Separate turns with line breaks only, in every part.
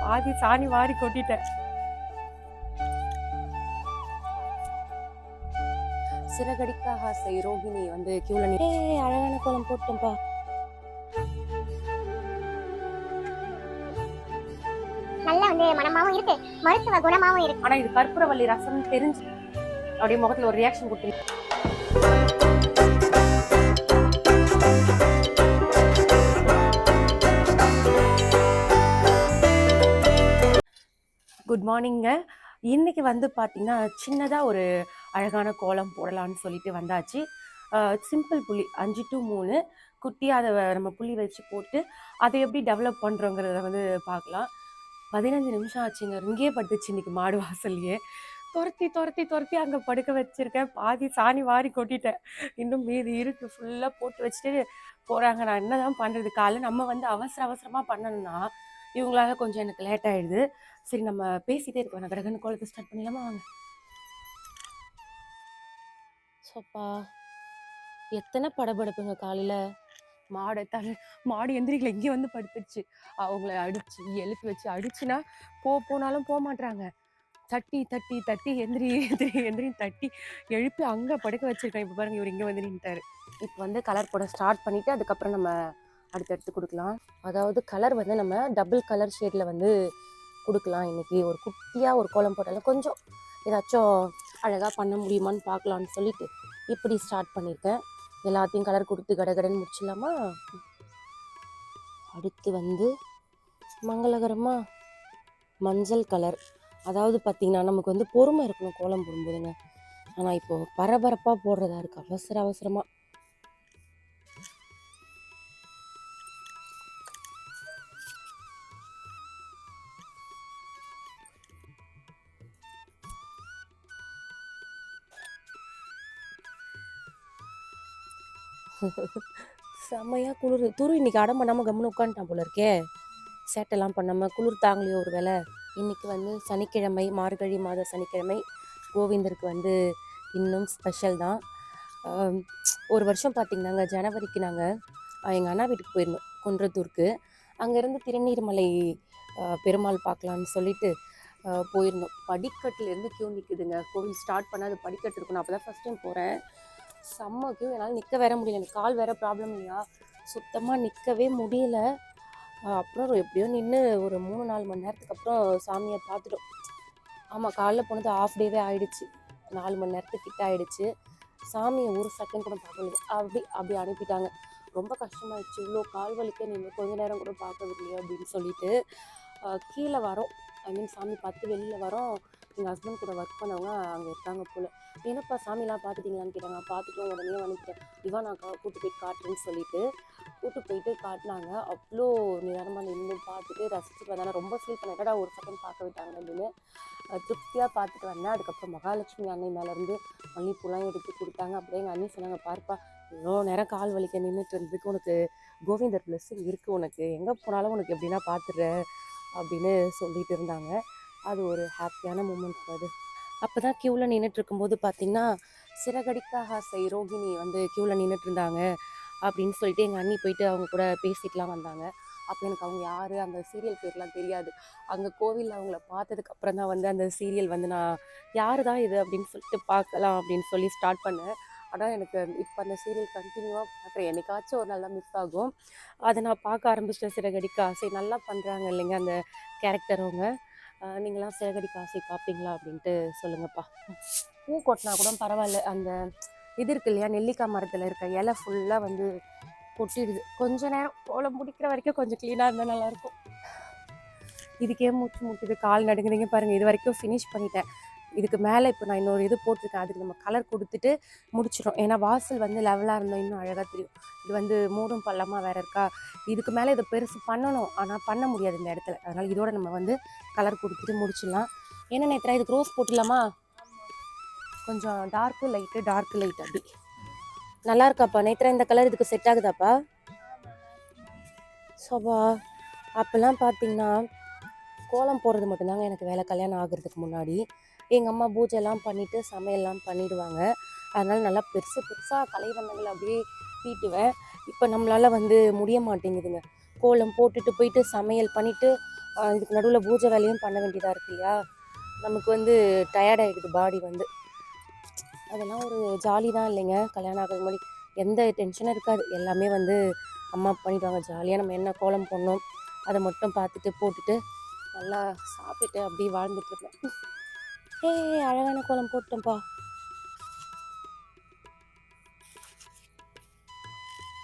பாதி சாணி வாரி கொட்டிட்டேன். சிறகடிக்காக ஆசை ரோகிணி வந்து கியூல அழகான கோலம் போட்டேன்ப்பா
நல்லா வந்து மனமாவும் இருக்கு. மருத்துவ குணமாவும் இருக்கு.
ஆனா இது கற்பூரவள்ளி ரசம் தெரிஞ்சு அப்படியே முகத்துல ஒரு ரியாக்ஷன் கொடுத்து குட் மார்னிங்க இன்னைக்கு வந்து பார்த்தீங்கன்னா சின்னதாக ஒரு அழகான கோலம் போடலான்னு சொல்லிட்டு வந்தாச்சு. சிம்பிள் புள்ளி அஞ்சு டு மூணு. குட்டியாக அதை நம்ம புள்ளி வச்சு போட்டு அதை எப்படி டெவலப் பண்ணுறோங்கிறத வந்து பார்க்கலாம் பதினஞ்சு நிமிஷம் ஆச்சுங்க. இங்கேயே படுத்துச்சு இன்றைக்கி மாடு வாசல்லையே. துரத்தி துரத்தி துரத்தி அங்கே படுக்க வச்சுருக்கேன். பாதி சாணி வாரி கொட்டிட்டேன். இன்னும் மீதி இருக்கு. ஃபுல்லாக போட்டு வச்சுட்டு போகிறாங்க நான் என்ன தான் பண்ணுறது காலைல நம்ம வந்து அவசர அவசரமாக பண்ணணும்னா இவங்களால கொஞ்சம் எனக்கு லேட் ஆயிடுது. சரி நம்ம பேசிட்டே இருக்கோம். நான் கடகன்னு கோலத்தை ஸ்டார்ட் பண்ணிடலாமா? வாங்க. சோப்பா எத்தனை படபடப்புங்க காலையில். மாடை தலை மாடு எந்திரிக்கல. இங்கே வந்து படுத்துருச்சு. அவங்கள அடிச்சு எழுப்பி வச்சு அடிச்சுனா போ போனாலும் போக மாட்றாங்க. தட்டி தட்டி தட்டி எந்திரி எந்திரி எந்திரி தட்டி எழுப்பி அங்கே படுக்க வச்சிருக்கேன். இப்போ பாருங்க இவர் இங்கே வந்து நின்ட்டாரு இப்போ வந்து கலர் போட ஸ்டார்ட் பண்ணிட்டு அதுக்கப்புறம் நம்ம அடுத்தடுத்து கொடுக்கலாம். அதாவது கலர் வந்து நம்ம டபுள் கலர் ஷேடில் வந்து கொடுக்கலாம் இன்றைக்கி ஒரு குட்டியாக ஒரு கோலம் போட்டாலும் கொஞ்சம் ஏதாச்சும் அழகாக பண்ண முடியுமான்னு பார்க்கலான்னு சொல்லிட்டு இப்படி ஸ்டார்ட் பண்ணியிருக்கேன் எல்லாத்தையும் கலர் கொடுத்து கடகடன்னு முடிச்சிடலாமா? அடுத்து வந்து மங்களகரமாக மஞ்சள் கலர் அதாவது பார்த்திங்கன்னா நமக்கு வந்து பொறுமை இருக்கணும் கோலம் போடும்போதுங்க. ஆனால் இப்போது பரபரப்பாக போடுறதா இருக்குது அவசர அவசரமாக செம்மையாக குளிர். துரு இன்னைக்கு அடம் பண்ணாமல் கம்முன்னு உட்காந்துட்டான் போல இருக்கே. சேட்டெல்லாம் பண்ணாமல் குளிர் தாங்கலையோ ஒரு வேளை இன்னைக்கு வந்து சனிக்கிழமை மார்கழி மாத சனிக்கிழமை கோவிந்தருக்கு வந்து இன்னும் ஸ்பெஷல் தான். ஒரு வருஷம் பார்த்திங்கன்னாங்க ஜனவரிக்கு நாங்கள் எங்கள் அண்ணா வீட்டுக்கு போயிருந்தோம் குன்றத்தூருக்கு. அங்கேருந்து திருநீர்மலை பெருமாள் பார்க்கலான்னு சொல்லிட்டு போயிருந்தோம். படிக்கட்டுலேருந்து கியூ நிற்குதுங்க கோவில் ஸ்டார்ட் பண்ணாது படிக்கட்டு இருக்கணும். அப்போ தான் ஃபஸ்ட் டைம் போகிறேன் செம்ம கியூ என்னால் நிற்க வேற முடியல. எனக்கு கால் வேற ப்ராப்ளம் இல்லையா? சுத்தமாக நிற்கவே முடியல. அப்புறம் எப்படியோ நின்று ஒரு மூணு நாலு மணி நேரத்துக்கு அப்புறம் சாமியை பார்த்துட்டோம். ஆமாம் காலைல போனது ஆஃப் டேவே ஆயிடுச்சு. நாலு மணி நேரத்துக்கு கிட்ட ஆயிடுச்சு. சாமியை ஒரு செகண்ட் கூட பார்க்க முடியல அப்படி அப்படி அனுப்பிட்டாங்க. ரொம்ப கஷ்டமாயிடுச்சு. இவ்வளோ கால் வலிக்க நின்று கொஞ்ச நேரம் கூட பார்க்க விடலையே அப்படின்னு சொல்லிட்டு கீழே வரோம். ஐ மீன் சாமி பார்த்து வெளியில் வரோம். எங்கள் ஹஸ்பண்ட் கூட ஒர்க் பண்ணவங்க அங்கே இருக்காங்க போல். என்னப்பா சாமிலாம் பார்த்துட்டீங்களான்னு கேட்டாங்க. பார்த்துட்டோம் உடனே வந்துட்டேன். இவா நான் கா- கூட்டு போய் காட்டுறேன்னு சொல்லிட்டு கூட்டு போயிட்டு காட்டினாங்க. அவ்வளோ நிதானமாக நின்று பார்த்துட்டு ரசிச்சுட்டு வந்தாங்க ரொம்ப ஃபீல் பண்ணேன். ஒரு செகண்ட் பார்க்க விட்டாங்க அப்படின்னு. திருப்தியாக பார்த்துட்டு வந்தேன். அதுக்கப்புறம் மகாலட்சுமி அன்னை மேலேருந்து மல்லிப்பூலாம் எடுத்து கொடுத்தாங்க. அப்படியே எங்கள் அண்ணி சொன்னாங்க பார்ப்பா இவ்வளோ நேரம் கால் வலிக்க நின்றுட்டு இருந்ததுக்கு உனக்கு கோவிந்தர் பிளஸ்ஸிங் இருக்குது உனக்கு. எங்கே போனாலும் உனக்கு எப்படின்னா பார்த்துடுற அப்படின்னு சொல்லிட்டு இருந்தாங்க. அது ஒரு ஹாப்பியான மூமெண்ட் அது. அப்போ தான் க்யூவில் நின்றுட்டு இருக்கும்போது பார்த்தீங்கன்னா சிறகடிக்காக ஆசை ரோகிணி வந்து க்யூவில் நின்றுட்டு இருந்தாங்க அப்படின்னு சொல்லிட்டு எங்கள் அண்ணி போயிட்டு அவங்க கூட பேசிட்டுலாம் வந்தாங்க. அப்போ எனக்கு அவங்க யார்? அந்த சீரியல் பேர்லாம் தெரியாது. அங்கே கோவிலில் அவங்கள பார்த்ததுக்கப்புறம் தான் வந்து அந்த சீரியல் வந்து நான் யார் தான் இது அப்படின்னு சொல்லிட்டு பார்க்கலாம் அப்படின்னு சொல்லி ஸ்டார்ட் பண்ணேன். ஆனால் எனக்கு இப்போ அந்த சீரியல் கண்டினியூவாக பார்க்குறேன் என்னைக்காச்சும் ஒரு நாள் மிஸ் ஆகும். அதை நான் பார்க்க ஆரம்பிச்சிட்டேன். சிறகடிக்க. ஆசை நல்லா பண்ணுறாங்க இல்லைங்க அந்த கேரக்டர் அவங்க. நீங்களாம் சிறகடிக்க காசி பார்ப்பீங்களா அப்படின்ட்டு சொல்லுங்கப்பா. பூ கொட்டினா கூட பரவாயில்ல அந்த இது இருக்கு இல்லையா நெல்லிக்காய் மரத்தில் இருக்க இலை ஃபுல்லாக வந்து கொட்டிடுது. கொஞ்ச நேரம் போல முடிக்கிற வரைக்கும் கொஞ்சம் க்ளீனாக இருந்தால் நல்லாயிருக்கும் இதுக்கே மூச்சு முட்டுது கால் நடுங்குறீங்க பாருங்கள் இது வரைக்கும் ஃபினிஷ் பண்ணிட்டேன். இதுக்கு மேலே இப்போ நான் இன்னொரு இது போட்டிருக்கேன். அதுக்கு நம்ம கலர் கொடுத்துட்டு முடிச்சிடும் ஏன்னா வாசல் வந்து லெவலாக இருந்தால் இன்னும் அழகாக தெரியும். இது வந்து மூடும் பள்ளமாக வேறு இருக்கா? இதுக்கு மேலே இதை பெருசு பண்ணணும். ஆனால் பண்ண முடியாது இந்த இடத்துல. அதனால் இதோட நம்ம வந்து கலர் கொடுத்துட்டு முடிச்சிடலாம். என்ன நேத்ரா இதுக்கு ரோஸ் போட்டுடலாமா? கொஞ்சம் டார்க்கு லைட்டு டார்க்கு லைட் அப்படி. நல்லா இருக்காப்பா நேத்ரா? இந்த கலர் இதுக்கு செட் ஆகுதாப்பா? சோபா அப்போல்லாம் பார்த்தீங்கன்னா கோலம் போடுறது மட்டும்தாங்க எனக்கு வேலை. கல்யாணம் ஆகுறதுக்கு முன்னாடி. எங்கள் அம்மா பூஜைலாம் பண்ணிவிட்டு சமையல்லாம் பண்ணிடுவாங்க. அதனால் நல்லா பெருசு பெருசாக கலைவண்ணங்களை அப்படியே தீட்டுவேன். இப்போ நம்மளால் வந்து முடிய மாட்டேங்குதுங்க. கோலம் போட்டுட்டு போயிட்டு சமையல் பண்ணிவிட்டு இதுக்கு நடுவில் பூஜை வேலையும் பண்ண வேண்டியதாக இருக்கு இல்லையா? நமக்கு வந்து டயர்ட் ஆகிடுது பாடி வந்து. அதெல்லாம் ஒரு ஜாலி தான் இல்லைங்க. கல்யாணம் ஆகிறது முன்னாடி எந்த டென்ஷனும் இருக்காது. எல்லாமே வந்து அம்மா பண்ணிடுவாங்க. ஜாலியாக நம்ம என்ன கோலம் போடணும் அதை மட்டும் பார்த்துட்டு போட்டுட்டு நல்லா சாப்பிட்டுட்டு அப்படியே வாழ்ந்துட்டுருப்பேன் ஏய் அழகான கோலம் போட்டேன்ப்பா.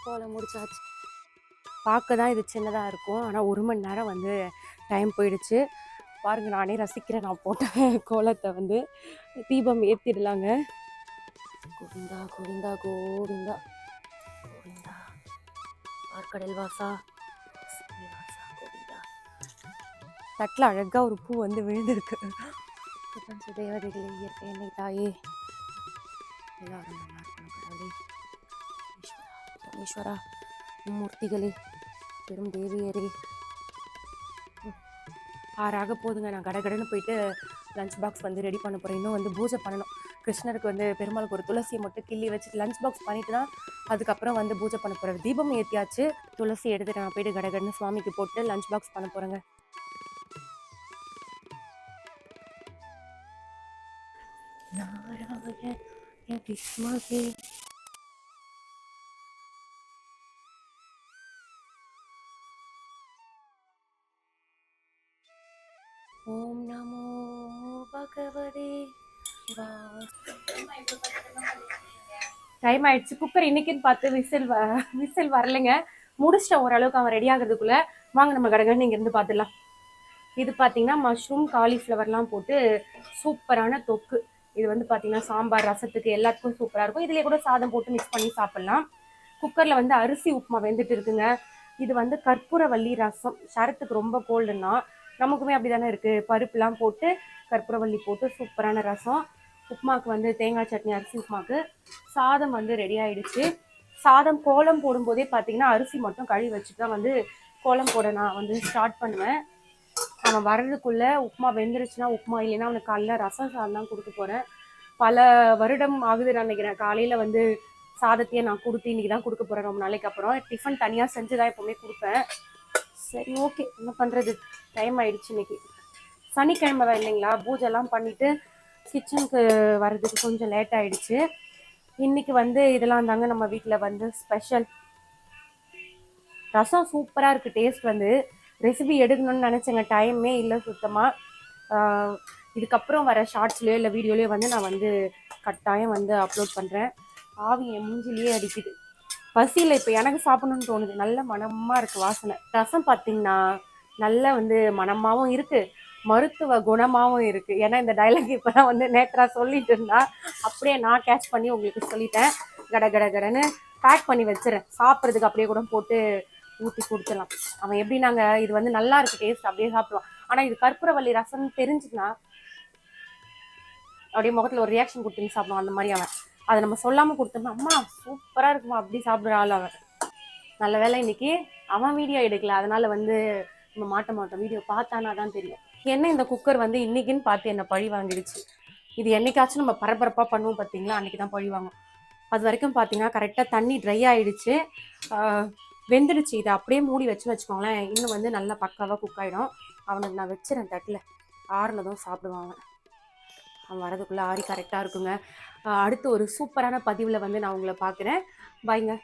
கோலம் முடிச்சாச்சு. பார்க்க தான் இது சின்னதாக இருக்கும். ஆனால் ஒரு மணி நேரம் வந்து டைம் போயிடுச்சு. பாருங்க நானே ரசிக்கிறேன். நான் போட்ட கோலத்தை வந்து தீபம் ஏற்றிடலாங்க கோவிந்தா கோவிந்தா கோவிந்தா. கோவிந்தா. பார்க்கடல் வாசா. தட்டில் அழகாக ஒரு பூ வந்து விழுந்திருக்கு. பிரபஞ்ச தேவதைகளே இயற்கை என்னை தாயே. எல்லாரும் நல்லா இருக்கணும் கடவுளே. ஈஸ்வரா மூர்த்திகளே பெரும் தேவியரே. ஆறாக போதுங்க. நான் கடகடன்னு போயிட்டு லஞ்ச் பாக்ஸ் வந்து ரெடி பண்ண போகிறேன் இன்னும் வந்து பூஜை பண்ணணும். கிருஷ்ணருக்கு வந்து பெருமாளுக்கு ஒரு துளசியை மட்டும் கிள்ளி வச்சுட்டு லஞ்ச் பாக்ஸ் பண்ணிட்டு தான் அதுக்கப்புறம் வந்து பூஜை பண்ண போகிறேன் தீபம் ஏற்றியாச்சு துளசி எடுத்துட்டு நான் போயிட்டு கடகடன்னு சுவாமிக்கு போட்டு லஞ்ச் பாக்ஸ் பண்ண போகிறேங்க விஸ்மகே ஓம் நமோ பகவதே டைம் ஆயிடுச்சு. குக்கர் இன்னைக்குன்னு பார்த்து விசில் விசில் வரலைங்க. முடிச்சிட்டேன். ஓரளவுக்கு அவன் ரெடி ஆகுறதுக்குள்ள. வாங்க நம்ம கடகடன்னு இங்கேருந்து பார்த்துடலாம். இது பார்த்தீங்கன்னா மஷ்ரூம் காலிஃப்ளவர்லாம் போட்டு சூப்பரான தொக்கு. இது வந்து பார்த்தீங்கன்னா சாம்பார் ரசத்துக்கு எல்லாத்துக்கும் சூப்பராக இருக்கும். இதுலேயே கூட சாதம் போட்டு மிக்ஸ் பண்ணி சாப்பிட்லாம். குக்கரில் வந்து அரிசி உப்புமா வெந்துட்டு இருக்குங்க. இது வந்து கற்பூரவள்ளி ரசம். சரத்துக்கு ரொம்ப கோல்டுன்னா நமக்குமே அப்படி தானே இருக்குது பருப்புலாம் போட்டு கற்பூரவள்ளி போட்டு சூப்பரான ரசம். உப்புமாவுக்கு வந்து தேங்காய் சட்னி அரிசி உப்புமாக்கு சாதம் வந்து ரெடி ஆயிடுச்சு. சாதம் கோலம் போடும்போதே பார்த்தீங்கன்னா அரிசி மட்டும் கழுவி வச்சுட்டு தான் வந்து கோலம் போட நான் வந்து ஸ்டார்ட் பண்ணுவேன். அவன் வர்றதுக்குள்ள உப்புமா வெந்துருச்சுன்னா உப்புமா இல்லைன்னா அவனுக்கு காலைல ரசம் சாதம் தான் கொடுக்க போகிறேன் பல வருடம் ஆகுது நான் நினைக்கிறேன். காலையில் வந்து சாதத்தையே நான் கொடுத்து இன்னைக்கு தான் கொடுக்க போகிறேன் ரொம்ப நாளைக்கு அப்புறம். டிஃபன் தனியாக செஞ்சு தான் எப்போவுமே கொடுப்பேன். சரி ஓகே என்ன பண்ணுறது டைம் ஆயிடுச்சு இன்னைக்கு. சனிக்கிழமை தான் இல்லைங்களா? பூஜைலாம் பண்ணிட்டு கிச்சனுக்கு வர்றதுக்கு கொஞ்சம் லேட் ஆயிடுச்சு. இன்னைக்கு வந்து இதெல்லாம் தாங்க நம்ம வீட்டில் வந்து ஸ்பெஷல் ரசம் சூப்பராக இருக்குது டேஸ்ட் வந்து. ரெசிபி எடுக்கணும்னு நினச்சேங்க. டைமே இல்லை சுத்தமாக இதுக்கப்புறம் வர ஷார்ட்ஸ்லேயோ இல்லை வீடியோலையோ வந்து நான் வந்து கட்டாயம் வந்து அப்லோட் பண்ணுறேன் ஆவி என் மூஞ்சிலேயே அடிக்குது. பசியில் இப்போ எனக்கு சாப்பிடணும்னு தோணுது. நல்ல மனமாக இருக்குது வாசனை. ரசம் பார்த்தீங்கன்னா நல்ல வந்து மனமாகவும் இருக்குது மருத்துவ குணமாகவும் இருக்குது ஏன்னா இந்த டைலாக் இப்போ தான் வந்து நேற்றா சொல்லிட்டு இருந்தா அப்படியே நான் கேட்ச் பண்ணி உங்களுக்கு சொல்லிட்டேன். கட கட கடன்னு பேக் பண்ணி வச்சிடறேன். சாப்பிட்றதுக்கு அப்படியே கூட போட்டு ஊற்றி கொடுத்துடலாம். அவன் எப்படி நாங்கள் இது வந்து நல்லா இருக்கு டேஸ்ட் அப்படியே சாப்பிடுவான். ஆனால் இது கற்பூரவள்ளி ரசம் தெரிஞ்சுதுன்னா அப்படியே முகத்தில் ஒரு ரியாக்ஷன் கொடுத்துன்னு சாப்பிடுவான் அந்த மாதிரி அவன். அதை நம்ம சொல்லாமல் கொடுத்தோம்னா அம்மா சூப்பராக இருக்குமா அப்படி சாப்பிட்ற ஆள் அவன். நல்ல வேளை இன்னைக்கு அவன் வீடியோ எடுக்கல. அதனால வந்து நம்ம மாட்ட மாட்டோம். வீடியோ பார்த்தானா தான் தெரியும். என்ன இந்த குக்கர் வந்து இன்னைக்குன்னு பார்த்து என்ன பழி வாங்கிடுச்சு? இது என்னைக்காச்சும் நம்ம பரபரப்பாக பண்ணுவோம் பார்த்தீங்களா? அன்னைக்கு தான் பழி வாங்கும். அது வரைக்கும் பார்த்தீங்கன்னா கரெக்டாக தண்ணி ட்ரை ஆயிடுச்சு. வெந்துடுச்சு. இதை அப்படியே மூடி வச்சு வச்சுக்கோங்களேன். இன்னும் வந்து நல்லா பக்காவாக குக் ஆகிடும் அவனுக்கு நான் வச்சுறேன் தட்டில். ஆறுனதும் சாப்பிடுவான் அவன் அவன் வரதுக்குள்ளே ஆறி கரெக்டாக இருக்குங்க. அடுத்து ஒரு சூப்பரான பதிவில் வந்து நான் உங்களை பார்க்குறேன். பாய்ங்க.